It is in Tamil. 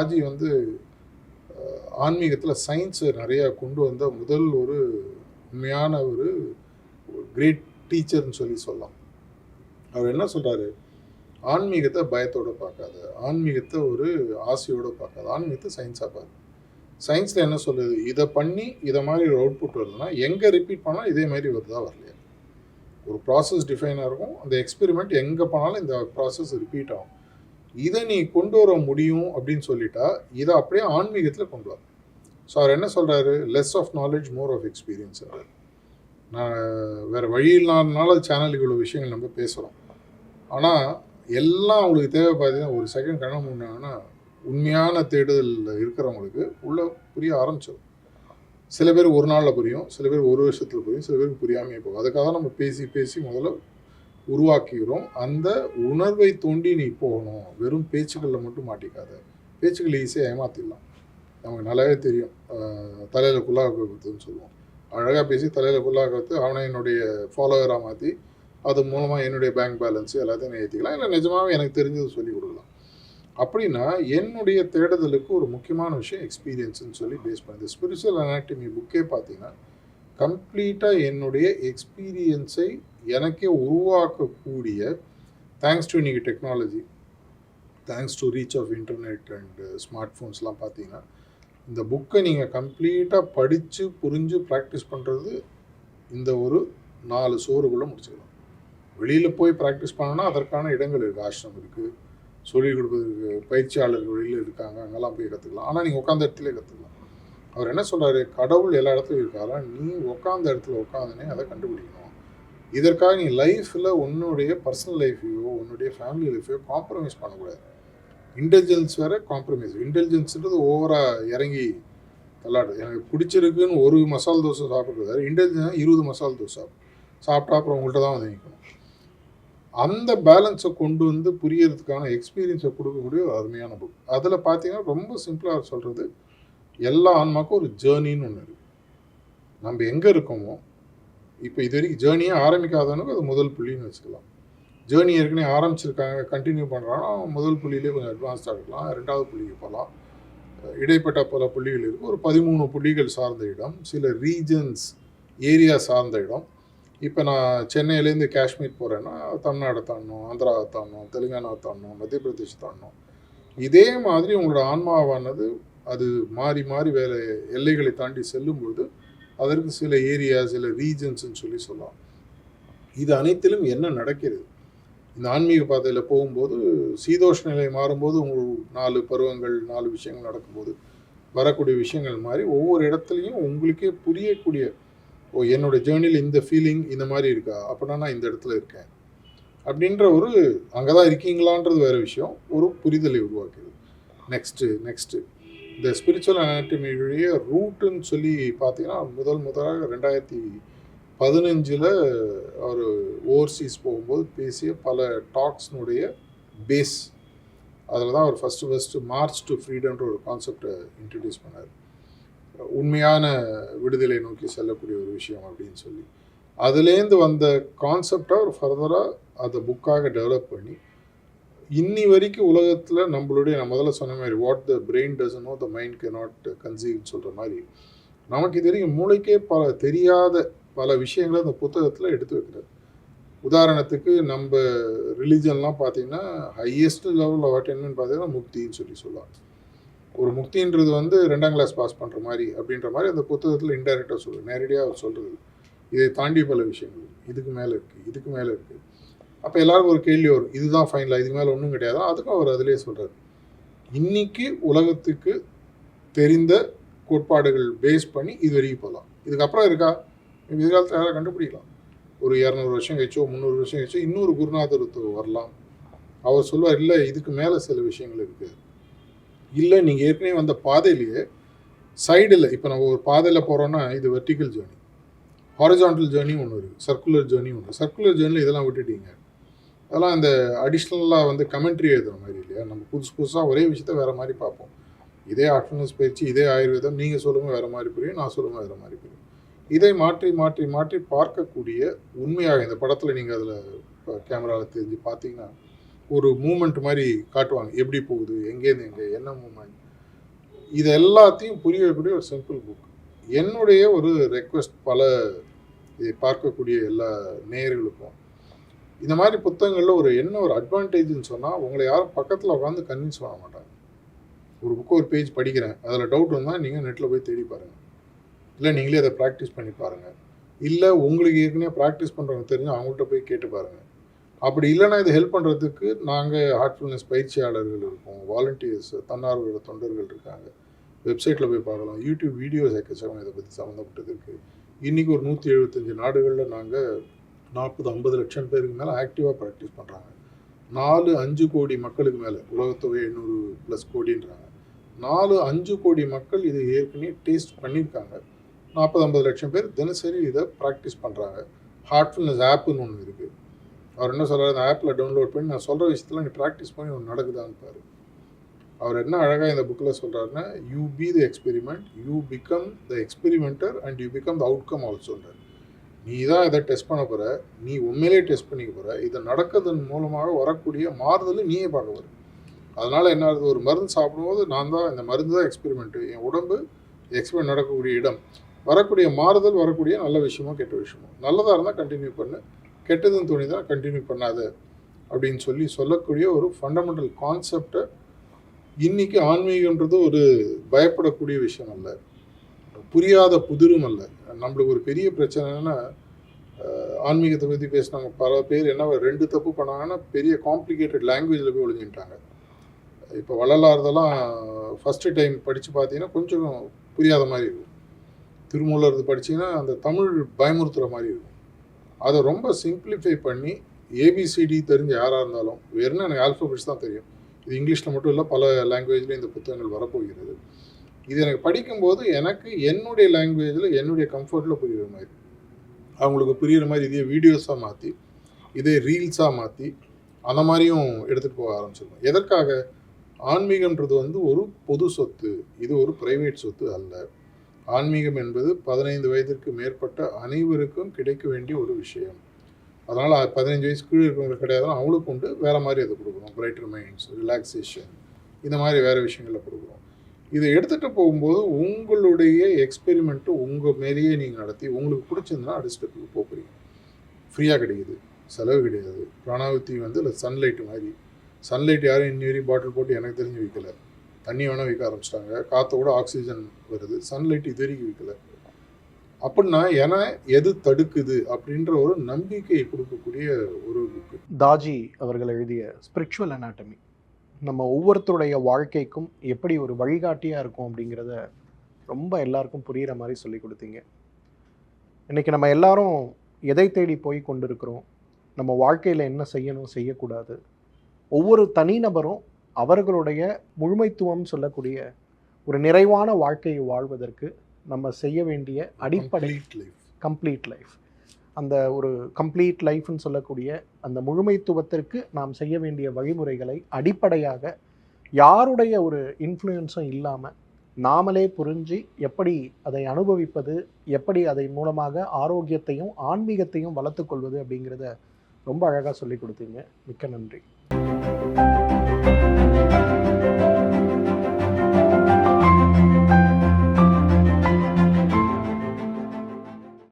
ராஜி வந்து ஆன்மீகத்தில் சயின்ஸை நிறையா கொண்டு வந்த முதல் ஒரு உண்மையான ஒரு கிரேட் டீச்சர்னு சொல்லி சொல்லலாம். அவர் என்ன சொல்கிறாரு ஆன்மீகத்தை பயத்தோடு பார்க்காத ஆன்மீகத்தை ஒரு ஆசையோடு பார்க்காது ஆன்மீகத்தை சயின்ஸாக பாரு. சயின்ஸில் என்ன சொல்லுது? இதை பண்ணி இதை மாதிரி ஒரு அவுட்புட் வருதுன்னா எங்கே ரிப்பீட் பண்ணால் இதே மாதிரி வருதா வரலையா? ஒரு ப்ராசஸ் டிஃபைனாக இருக்கும். அந்த எக்ஸ்பெரிமெண்ட் எங்கே பண்ணாலும் இந்த ப்ராசஸ் ரிப்பீட் ஆகும். இதை நீ கொண்டு வர முடியும் அப்படின்னு சொல்லிட்டா இதை அப்படியே ஆன்மீகத்தில் கொண்டு வர ஸோ அவர் என்ன சொல்கிறாரு less of knowledge more of experience நான் வேறு வழி இல்லாதனால சேனல் இவ்வளோ விஷயங்கள் நம்ம பேசுகிறோம் ஆனால் எல்லாம் அவங்களுக்கு தேவை பார்த்தீங்கன்னா ஒரு செகண்ட் கண்ண முன்னாங்கன்னா உண்மையான தேடுதலில் இருக்கிறவங்களுக்கு உள்ள புரிய ஆரம்பிச்சிடும் சில பேர் ஒரு நாளில் புரியும் சில பேர் ஒரு வருஷத்தில் புரியும் சில பேருக்கு புரியாமையே போகும். அதுக்காக தான் நம்ம பேசி பேசி முதல்ல உருவாக்கிறோம் அந்த உணர்வை தோண்டி நீ போகணும். வெறும் பேச்சுக்களில் மட்டும் மாட்டிக்காத. பேச்சுக்கள் ஈஸியாக ஏமாத்திடலாம். நமக்கு நல்லாவே தெரியும். தலையில் குல்லாக கொடுத்துன்னு சொல்லுவோம். அழகாக பேசி தலையில் குல்லாக கொடுத்து அவனை என்னுடைய ஃபாலோவராக மாற்றி அது மூலமாக என்னுடைய பேங்க் பேலன்ஸு எல்லாத்தையும் ஏற்றிக்கலாம் இல்லை நிஜமாகவே எனக்கு தெரிஞ்சது சொல்லி கொடுக்கலாம். அப்படின்னா என்னுடைய தேடுதலுக்கு ஒரு முக்கியமான விஷயம் எக்ஸ்பீரியன்ஸ்னு சொல்லி பேஸ் பண்ணுது ஸ்பிரிச்சுவல் அனாட்டமி புக்கே பார்த்தீங்கன்னா கம்ப்ளீட்டாக என்னுடைய எக்ஸ்பீரியன்ஸை எனக்கே உருவாக்கக்கூடிய தேங்க்ஸ் டு இன்றைக்கி technology thanks to reach of internet and smart ஃபோன்ஸ்லாம் பார்த்தீங்கன்னா இந்த புக்கை நீங்கள் கம்ப்ளீட்டாக படித்து புரிஞ்சு ப்ராக்டிஸ் பண்ணுறது இந்த ஒரு நாலு சோறுக்குள்ளே முடிச்சுக்கலாம். வெளியில் போய் ப்ராக்டிஸ் பண்ணோன்னா அதற்கான இடங்கள் இருக்குது ஆசிரம் இருக்குது சொல்லிக் கொடுப்பதற்கு பயிற்சியாளர்கள் வெளியில் இருக்காங்க அங்கெல்லாம் போய் கற்றுக்கலாம் ஆனால் நீங்கள் உட்காந்த இடத்துல கற்றுக்கலாம் அவர் என்ன சொல்கிறாரு கடவுள் எல்லா இடத்துலையும் இருக்காரா? நீ உட்காந்த இடத்துல உட்காந்துனே அதை கண்டுபிடிக்கணும். இதற்காக நீ லைஃப்பில் உன்னுடைய பர்சனல் லைஃப்பையோ உன்னுடைய ஃபேமிலி லைஃப்பையோ காம்ப்ரமைஸ் பண்ணக்கூடாது. இன்டெலிஜென்ஸ் வேறு காம்ப்ரமைஸ் இன்டெலிஜென்ஸ்ன்றது ஓவராக இறங்கி தள்ளாடு. எனக்கு பிடிச்சிருக்குன்னு ஒரு மசால் தோசை சாப்பிட்றது இன்டெலிஜென்ஸ் இருபது மசால் தோசை சாப்பிட்டா அப்புறம் உங்கள்கிட்ட தான் வந்து நிற்கணும் அந்த பேலன்ஸை கொண்டு வந்து புரியறதுக்கான எக்ஸ்பீரியன்ஸை கொடுக்கக்கூடிய ஒரு அருமையான புக் அதில் பார்த்தீங்கன்னா ரொம்ப சிம்பிளாக சொல்கிறது எல்லா ஆன்மாக்கும் ஒரு ஜேர்னின்னு ஒன்று இருக்குது நம்ம எங்கே இருக்கோமோ இப்போ இது வரைக்கும் ஜேர்னியே ஆரம்பிக்காதவனுக்கு அது முதல் புள்ளின்னு வச்சுக்கலாம். ஜேர்னி ஏற்கனவே ஆரம்பிச்சிருக்காங்க கண்டினியூ பண்ணுறாங்கன்னா முதல் புள்ளியிலே கொஞ்சம் அட்வான்ஸ்டாக இருக்கலாம் ரெண்டாவது புள்ளிக்கு போகலாம். இடைப்பட்ட பல புள்ளிகள் இருக்குது ஒரு பதிமூணு புள்ளிகள் சார்ந்த இடம் சில ரீஜன்ஸ் ஏரியா சார்ந்த இடம். இப்போ நான் சென்னையிலேருந்து காஷ்மீர் போகிறேன்னா தமிழ்நாடு தாண்டணும் ஆந்திராவை தாண்டணும் தெலுங்கானாவை தாண்டணும் மத்திய பிரதேஷ் தாண்டணும். இதே மாதிரி உங்களோட ஆன்மாவானது அது மாறி மாறி வேறு எல்லைகளை தாண்டி செல்லும்பொழுது அதற்கு சில ஏரியா சில ரீஜன்ஸ்ன்னு சொல்லி சொல்லலாம். இது அனைத்திலும் என்ன நடக்கிறது? இந்த ஆன்மீக பாதையில் போகும்போது சீதோஷ நிலை மாறும்போது உங்கள் நாலு பருவங்கள் நாலு விஷயங்கள் நடக்கும்போது வரக்கூடிய விஷயங்கள் மாதிரி ஒவ்வொரு இடத்துலையும் உங்களுக்கே புரியக்கூடிய ஓ என்னோட ஜேர்னியில் இந்த ஃபீலிங் இந்த மாதிரி இருக்கா? அப்படின்னா நான் இந்த இடத்துல இருக்கேன். அப்படின்ற ஒரு அங்கே தான் இருக்கீங்களான்றது வேறு விஷயம். ஒரு புரிதலை உருவாக்குது. நெக்ஸ்ட்டு நெக்ஸ்ட்டு இந்த ஸ்பிரிச்சுவல் அனாட்டமியுடைய ரூட்டுன்னு சொல்லி பார்த்தீங்கன்னா முதல் முதலாக ரெண்டாயிரத்தி பதினஞ்சில் அவர் ஓவர்சீஸ் போகும்போது பேசிய பல டாக்ஸ்னுடைய பேஸ் அதில் தான் அவர் ஃபஸ்ட்டு ஃபஸ்ட்டு மார்ச் டு ஃப்ரீடம்ன்ற ஒரு கான்செப்டை இன்ட்ரடியூஸ் பண்ணார். உண்மையான விடுதலை நோக்கி செல்லக்கூடிய ஒரு விஷயம் அப்படின்னு சொல்லி. அதுலேருந்து வந்த கான்செப்டை அவர் ஃபர்தராக அதை புக்காக டெவலப் பண்ணி இன்னி வரைக்கும் உலகத்தில் நம்மளுடைய நான் முதல்ல சொன்ன மாதிரி what the brain doesn't know the mind can not கன்சீவ்னு சொல்கிற மாதிரி நமக்கு தெரியும் மூளைக்கே பல தெரியாத பல விஷயங்களை அந்த புத்தகத்தில் எடுத்து வைக்கிறார். உதாரணத்துக்கு நம்ம ரிலிஜன்லாம் பார்த்தீங்கன்னா ஹையஸ்ட் லெவல் ஆஃப் அட்டென்மெண்ட் பார்த்தீங்கன்னா முக்தின்னு சொல்லி சொல்லுவாங்க ஒரு முக்தின்றது வந்து ரெண்டாம் கிளாஸ் பாஸ் பண்ணுற மாதிரி அப்படின்ற மாதிரி அந்த புத்தகத்தில் இன்டைரக்டாக சொல்லுது. நேரடியாக அவர் சொல்கிறது இதை தாண்டி பல விஷயங்கள். இதுக்கு மேலே இருக்குது இதுக்கு மேலே இருக்குது அப்போ எல்லாருக்கும் ஒரு கேள்வி வரும். இதுதான் ஃபைனலாக இதுக்கு மேலே ஒன்றும் கிடையாது? அதுக்கும் அவர் அதிலே சொல்கிறார் இன்னைக்கு உலகத்துக்கு தெரிந்த கோட்பாடுகள் பேஸ் பண்ணி இது வரைக்கும் போகலாம். இதுக்கப்புறம் இருக்கா? எதிர்காலத்தில் யாராவது கண்டுபிடிக்கலாம். ஒரு இரநூறு வருஷம் கழிச்சோ முந்நூறு வருஷம் கழிச்சோ இன்னொரு குருநாதர் வரலாம். அவர் சொல்லுவார் இல்லை இதுக்கு மேலே சில விஷயங்கள் இருக்குது இல்லை நீங்கள் ஏற்கனவே வந்த பாதையிலேயே சைடில் இப்போ நம்ம ஒரு பாதையில் போகிறோன்னா இது வெர்டிக்கல் ஜேர்னி ஹாரிஜான்டல் ஜேர்னி ஒன்று இருக்குது சர்க்குலர் ஜேர்னி ஒன்று சர்க்குலர் ஜேர்னியில் இதெல்லாம் விட்டுட்டீங்க. அதெல்லாம் இந்த அடிஷ்னலாக வந்து கமெண்ட்ரி எழுதுகிற மாதிரி இல்லையா? நம்ம புதுசு புதுசாக ஒரே விஷயத்த வேறு மாதிரி பார்ப்போம். இதே ஆக்ஷனஸ் பயிற்சி இதே ஆயுர்வேதம் நீங்கள் சொல்லுங்கள் வேறு மாதிரி புரியும் நான் சொல்லுங்கள் வேறு மாதிரி புரியும். இதை மாற்றி மாற்றி மாற்றி பார்க்கக்கூடிய உண்மையாக இந்த படத்தில் நீங்கள் அதில் கேமராவில் தெரிஞ்சு பார்த்தீங்கன்னா ஒரு மூமெண்ட் மாதிரி காட்டுவாங்க. எப்படி போகுது எங்கேருந்து எங்கே என்ன மூமெண்ட் இது எல்லாத்தையும் புரிய வைக்கக்கூடிய ஒரு சிம்பிள் புக் என்னுடைய ஒரு ரெக்வெஸ்ட் பல இதை பார்க்கக்கூடிய எல்லா நேயர்களுக்கும் இந்த மாதிரி புத்தகங்களில் ஒரு என்ன ஒரு அட்வான்டேஜ்னு சொன்னால் உங்களை யாரும் பக்கத்தில் உட்காந்து கன்வின்ஸ் பண்ண மாட்டாங்க. ஒரு புக்கு ஒரு பேஜ் படிக்கிறேன் அதில் டவுட் இருந்தால் நீங்கள் நெட்டில் போய் தேடி பாருங்கள் இல்லை நீங்களே அதை ப்ராக்டிஸ் பண்ணி பாருங்கள் இல்லை உங்களுக்கு ஏற்கனவே ப்ராக்டிஸ் பண்ணுறவங்க தெரிஞ்சு அவங்கள்ட்ட போய் கேட்டு பாருங்கள் அப்படி இல்லைன்னா இதை ஹெல்ப் பண்ணுறதுக்கு நாங்கள் ஹார்ட்ஃபுல்னஸ் பயிற்சியாளர்கள் இருக்கோம் வாலண்டியர்ஸ் தன்னார்வலர் தொண்டர்கள் இருக்காங்க. வெப்சைட்டில் போய் பார்க்கலாம். யூடியூப் வீடியோஸ் எக்கச்சக்கம் இதை பற்றி சம்மந்தப்பட்டது இருக்குது இன்றைக்கி ஒரு நூற்றி எழுபத்தஞ்சு நாடுகளில் நாங்கள் நாற்பது ஐம்பது லட்சம் பேருக்கு மேலே ஆக்டிவாக ப்ராக்டிஸ் பண்ணுறாங்க நாலு அஞ்சு கோடி மக்களுக்கு மேலே உலகத்தொகை எண்ணூறு ப்ளஸ் கோடின்றாங்க. நாலு அஞ்சு கோடி மக்கள் இதை ஏற்கனவே டேஸ்ட் பண்ணியிருக்காங்க நாற்பது ஐம்பது லட்சம் பேர் தினசரி இதை ப்ராக்டிஸ் பண்ணுறாங்க ஹார்ட்ஃபுல்னஸ் ஆப்புன்னு ஒன்று இருக்குது அவர் என்ன சொல்கிறார் அந்த ஆப்பில் டவுன்லோட் பண்ணி நான் சொல்கிற விஷயத்தில் நீ ப்ராக்டிஸ் பண்ணி ஒன்று நடக்குதான்னு பாரு. அவர் என்ன அழகாக இந்த புக்கில் சொல்கிறாருன்னா you be the experiment you become the experimenter and you become the outcome ஆல்சோன்றார் நீ தான் இதை டெஸ்ட் பண்ண போகிற நீ உண்மையிலே டெஸ்ட் பண்ணிக்க போகிற இதை நடக்கிறதன் மூலமாக வரக்கூடிய மாறுதல் நீயே பார்க்க போகிற அதனால் என்ன ஆகுது? ஒரு மருந்து சாப்பிடும்போது நான் தான் இந்த மருந்து தான் எக்ஸ்பெரிமெண்ட்டு என் உடம்பு எக்ஸ்பெரிமெண்ட் நடக்கக்கூடிய இடம். வரக்கூடிய மாறுதல் வரக்கூடிய நல்ல விஷயமோ கெட்ட விஷயமோ. நல்லதாக இருந்தால் கண்டினியூ பண்ணு. கெட்டதுன்னு துணி தான் கண்டினியூ பண்ணாத. அப்படின்னு சொல்லி சொல்லக்கூடிய ஒரு ஃபண்டமெண்டல் கான்செப்டை இன்றைக்கி ஆன்மீகன்றது ஒரு பயப்படக்கூடிய விஷயம் அல்ல. புரியாத புதிரும் அல்ல. நம்மளுக்கு ஒரு பெரிய பிரச்சனைன்னா ஆன்மீகத்தை பற்றி பேசினாங்க பல பேர் என்ன ரெண்டு தப்பு பண்ணாங்கன்னா பெரிய காம்ப்ளிகேட்டட் லாங்குவேஜில் போய் ஒழிஞ்சுட்டாங்க இப்போ வள்ளலார்தெல்லாம் ஃபஸ்ட்டு டைம் படித்து பார்த்தீங்கன்னா கொஞ்சம் புரியாத மாதிரி இருக்கும். திருமூலர் படிச்சீங்கன்னா அந்த தமிழ் பயமுறுத்துகிற மாதிரி இருக்கும். அதை ரொம்ப சிம்பிளிஃபை பண்ணி ஏபிசிடி தெரிஞ்ச யாராக இருந்தாலும் வேறுனா எனக்கு ஆல்ஃபபெட்ஸ் தான் தெரியும். இது இங்கிலீஷில் மட்டும் இல்லை பல லாங்குவேஜ்லேயும் இந்த புத்தகங்கள் வரப்போகிறது. இது எனக்கு படிக்கும்போது எனக்கு என்னுடைய லாங்குவேஜில் என்னுடைய கம்ஃபர்ட்டில் புரியுற மாதிரி. அவங்களுக்கு புரிகிற மாதிரி இதே வீடியோஸாக மாற்றி இதே ரீல்ஸாக மாற்றி அந்த மாதிரியும் எடுத்துகிட்டு போக ஆரம்பிச்சிருக்கோம். எதற்காக? ஆன்மீகம்ன்றது வந்து ஒரு பொது சொத்து. இது ஒரு பிரைவேட் சொத்து அல்ல. ஆன்மீகம் என்பது பதினைந்து வயதிற்கு மேற்பட்ட அனைவருக்கும் கிடைக்க வேண்டிய ஒரு விஷயம். அதனால் பதினஞ்சு வயசு கீழே இருக்கிறவங்களுக்கு கிடையாது அவங்களுக்கு உண்டு. வேறு மாதிரி அதை கொடுக்குறோம் பிரைட்டர் மைண்ட்ஸ் ரிலாக்ஸேஷன் இந்த மாதிரி வேறு விஷயங்களை கொடுக்குறோம் இதை எடுத்துகிட்டு போகும்போது உங்களுடைய எக்ஸ்பெரிமெண்ட்டு உங்கள் மேலேயே நீங்கள் நடத்தி உங்களுக்கு பிடிச்சிருந்தனா அடுத்த ஸ்டெப்புக்கு போக போகிறீங்க ஃப்ரீயாக கிடைக்குது. செலவு கிடையாது. பிராணாவதி வந்து இல்லை சன்லைட் மாதிரி. சன்லைட் யாரும் இன்னி வரையும் பாட்டில் போட்டு எனக்கு தெரிஞ்சு விற்கல தண்ணி வேணால் விற்க ஆரம்பிச்சிட்டாங்க. காற்றோட ஆக்சிஜன் வருது. சன்லைட் இது வரைக்கும் விற்கலை அப்படின்னா என எது தடுக்குது அப்படின்ற ஒரு நம்பிக்கையை கொடுக்கக்கூடிய ஒரு புக்கு தாஜி அவர்கள் எழுதிய ஸ்பிரிச்சுவல் அனாட்டமி நம்ம ஒவ்வொருத்தருடைய வாழ்க்கைக்கும் எப்படி ஒரு வழிகாட்டியாக இருக்கும் அப்படிங்கிறத ரொம்ப எல்லாருக்கும் புரிகிற மாதிரி சொல்லி கொடுத்தீங்க. இன்றைக்கி நம்ம எல்லாரும் எதை தேடி போய் கொண்டிருக்கிறோம்? நம்ம வாழ்க்கையில் என்ன செய்யணும்? செய்யக்கூடாது. ஒவ்வொரு தனிநபரும் அவர்களுடைய முழுமைத்துவம் சொல்லக்கூடிய ஒரு நிறைவான வாழ்க்கையை வாழ்வதற்கு நம்ம செய்ய வேண்டிய அடிப்படை. கம்ப்ளீட் லைஃப் அந்த ஒரு கம்ப்ளீட் லைஃப்னு சொல்லக்கூடிய அந்த முழுமைத்துவத்திற்கு நாம் செய்ய வேண்டிய வழிமுறைகளை அடிப்படையாக யாருடைய ஒரு இன்ஃப்ளூயன்ஸும் இல்லாமல் நாமளே புரிஞ்சு எப்படி அதை அனுபவிப்பது எப்படி அதை மூலமாக ஆரோக்கியத்தையும் ஆன்மீகத்தையும் வளர்த்துக்கொள்வது அப்படிங்கிறத ரொம்ப அழகாக சொல்லி கொடுத்தீங்க. மிக்க நன்றி.